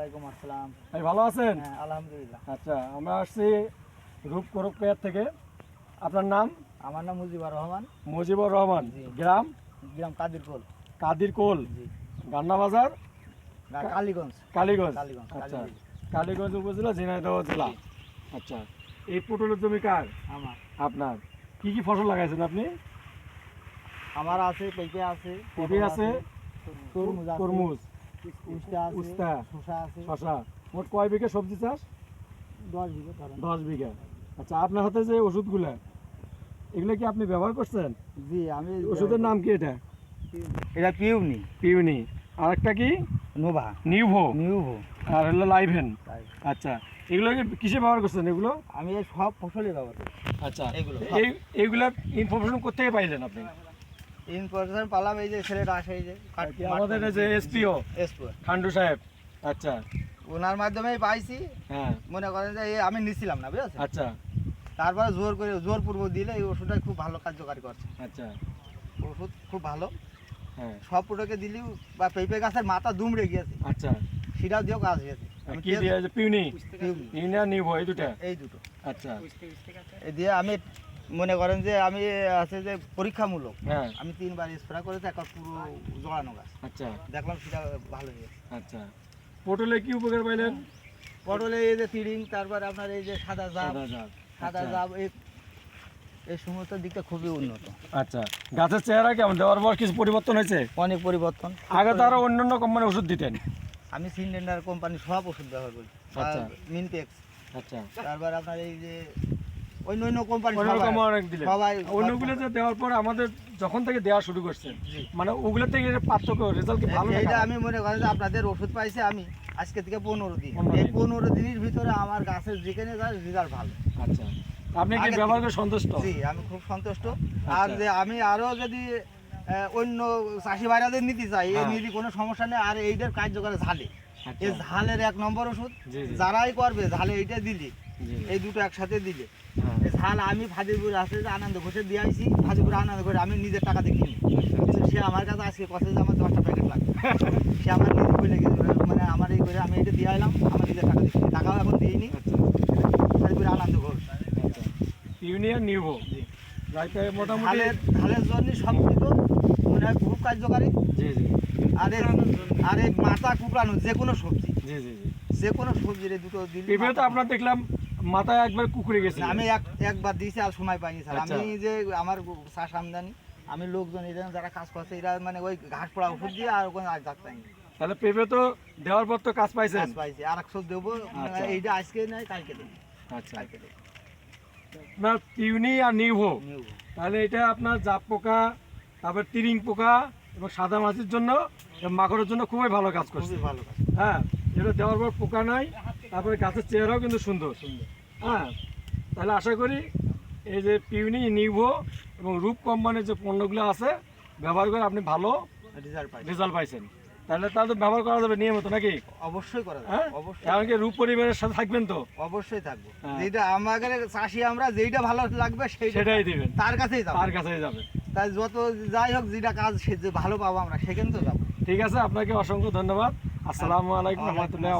ওয়ালাইকুম আসসালাম। ভাই ভালো আছেন? হ্যাঁ আলহামদুলিল্লাহ। আচ্ছা আমরা আসছি রূপ করক পেয়ার থেকে। আপনার নাম? আমার নাম মুজিবুর রহমান। মুজিবুর রহমান। গ্রাম? গ্রাম কাদিরকোল। কাদির কোল জি। গান্না বাজার কালীগঞ্জ। কালীগঞ্জ। আচ্ছা কালীগঞ্জ। উপজেলা ঝিনাইদহ জেলা আচ্ছা এই পটলের জমি কার? আমার। আপনার। কি কি ফসল লাগাইছেন আপনি? আমার আছে পেঁপে আছে পেঁপে আছে, তরমুজ আছে। তরমুজ। উস্তা শশা মোট কয় বিঘা সবজি চাষ? দশ বিঘা দশ বিঘা। আচ্ছা আপনার হাতে যে ওষুধগুলা এগুলো কি আপনি ব্যবহার করছেন? জি আমি ওষুধের নাম কি এটা? এটা পিউনি। পিউনি। আর একটা কি? নোভা। নিউভো। নিউভো। আর হলো লাইভেন। আচ্ছা এগুলো কি কিসে ব্যবহার করছেন এগুলো? আমি এই সব ফসলই ব্যবহার করি। আচ্ছা এগুলো। এই এইগুলা ইনফরমেশন কোথেকে পাইলেন আপনি? ইন পার্সেন্ট পালাম এই যে ছেলেটা আসে এই যে আমাদের যে এসপিও এসপুর খান্ডু সাহেব। আচ্ছা। ওনার মাধ্যমেই পাইছি। হ্যাঁ। মনে করেন যে আমি নিছিলাম না বুঝেছেন? আচ্ছা। তারপরে জোর করে জোর পূর্ব দিলে এই ওষুধটা খুব ভালো কার্যকারী করছে। আচ্ছা। ওষুধ খুব ভালো। হ্যাঁ। সব প্রোডাক্টে দিলেও বা পেঁপে গাছের মাথা দুমড়ে গিয়েছে। আচ্ছা। সেটাও দিয়েও কাজ হয়েছে। আমি কি দিয়ে পিউনি? পিউনি, আর নিউভো এই দুটা? এই দুটো। আচ্ছা। এই দিয়ে আমি মনে করেন যে আমি আছে যে পরীক্ষামূলক হ্যাঁ। আমি তিনবার স্প্রে করেছি একবার পুরো জড়ানো গাছ। আচ্ছা। দেখলাম সেটা ভালো হয়েছে। আচ্ছা। পটলে কি উপকার পাইলেন? পটলে এই যে তিরিং তারপর আপনার এই যে সাদা জাব সাদা। সাদা আচ্ছা। জাব এই এই সমস্ত দিকটা খুবই উন্নত। আচ্ছা। গাছের চেহারা কেমন? দেওয়ার পর কিছু পরিবর্তন হয়েছে? অনেক পরিবর্তন। আগে তো আরও অন্যান্য কোম্পানির ওষুধ দিতেন? আমি সিনডেন্ডার কোম্পানি সব ওষুধ ব্যবহার করি। আচ্ছা। মিনটেক্স আচ্ছা। তারপর আপনার এই যে অন্য অন্য কোম্পানি অন্যরকম অনেক দিলেন। সবাই অন্যগুলো যে দেওয়ার পর আমাদের যখন থেকে দেওয়া শুরু করছেন মানে ওগুলো থেকে পার্থক্য রেজাল্ট ভালো এইটা আমি মনে করি যে আপনাদের ওষুধ পাইছি আমি আজকে থেকে পনেরো দিন। এই। পনেরো দিনের ভিতরে আমার গাছের যেখানে যায় রেজাল্ট ভালো। আচ্ছা। আপনি কি ব্যবহার করে সন্তুষ্ট? জি আমি খুব সন্তুষ্ট। আচ্ছা। আর যে আমি আরও যদি অন্য চাষি ভাইরাদের নিতে চাই এই হ্যাঁ। নিতে কোনো সমস্যা নেই আর এইটার কার্যকরে ঝালে। আচ্ছা। এই ঝালের এক নম্বর ওষুধ যারাই করবে ঝালে এইটা দিলি। এই দুটো একসাথে দিলে। হ্যাঁ। ঝাল আমি ফাজিপুর যে আনন্দ ঘোষে দিয়ে আইছি ফাজিপুর আনন্দ ঘোষে আমি নিজের টাকা দিয়ে কিনি। কিন্তু সে আমার কাছে আজকে কথা যে আমার দশটা প্যাকেট লাগবে। সে আমার নিজে বলে গেছে মানে আমার এই করে আমি এটা দিয়ে আইলাম আমার নিজের টাকা দিয়ে। টাকাও এখন দিইনি। আচ্ছা। ফাজিপুর আনন্দ ঘোষ। ইউনিয়ন রাইতে মোটামুটি ধানের জন্য সব কিছু মানে খুব কার্যকারী। জি জি। আর এই মাথা কুকড়ানো যে কোনো সবজি। জি জি জি। যে কোনো সবজির এই দুটো দিলে তো আপনার দেখলাম মাথায় একবার কুকুরে গেছে। আমি এক একবার দিয়েছি আর সময় পাইনি স্যার। আচ্ছা। আমি যে আমার চাষ আমদানি আমি লোকজন এরা যারা কাজ করছে এরা মানে ওই ঘাস পড়া ওষুধ দিয়ে আর ওখানে আর যাচ্ছে তাহলে পেঁপে তো দেওয়ার পর তো কাজ পাইছে কাজ পাইছি আর একশো দেবো মানে আচ্ছা। এইটা আজকে নাই কালকে দেবো। আচ্ছা। কালকে দেবো। আপনার পিউনি আর নিউভো নিউ তাহলে এটা আপনার জাপ পোকা তারপর তিরিং পোকা এবং সাদা মাছের জন্য মাকড়ের জন্য খুবই ভালো কাজ করছে। ভালো কাজ হ্যাঁ এটা দেওয়ার পর পোকা নাই। তারপরে গাছের চেহারাও কিন্তু সুন্দর। সুন্দর। হ্যাঁ তাহলে আশা করি এই যে পিউনি নিভো এবং রূপ কোম্পানির যে পণ্যগুলো আছে ব্যবহার করে আপনি ভালো রেজাল্ট পাইছেন। তাহলে তাহলে তো ব্যবহার করা যাবে নিয়মিত নাকি? অবশ্যই করা হ্যাঁ? যাবে অবশ্যই এমনকি রূপ পরিবারের সাথে থাকবেন তো? অবশ্যই থাকব। হ্যাঁ। যেটা আমাদের চাষি আমরা যেইটা ভালো লাগবে সেটাই দিবেন। তার কাছেই যাব। তার কাছেই যাবে। তাই যত যাই হোক যেটা কাজ সে যে ভালো পাবো আমরা সেখানে তো যাব। ঠিক আছে আপনাকে অসংখ্য ধন্যবাদ। আসসালামু আলাইকুম রহমতুল্লাহ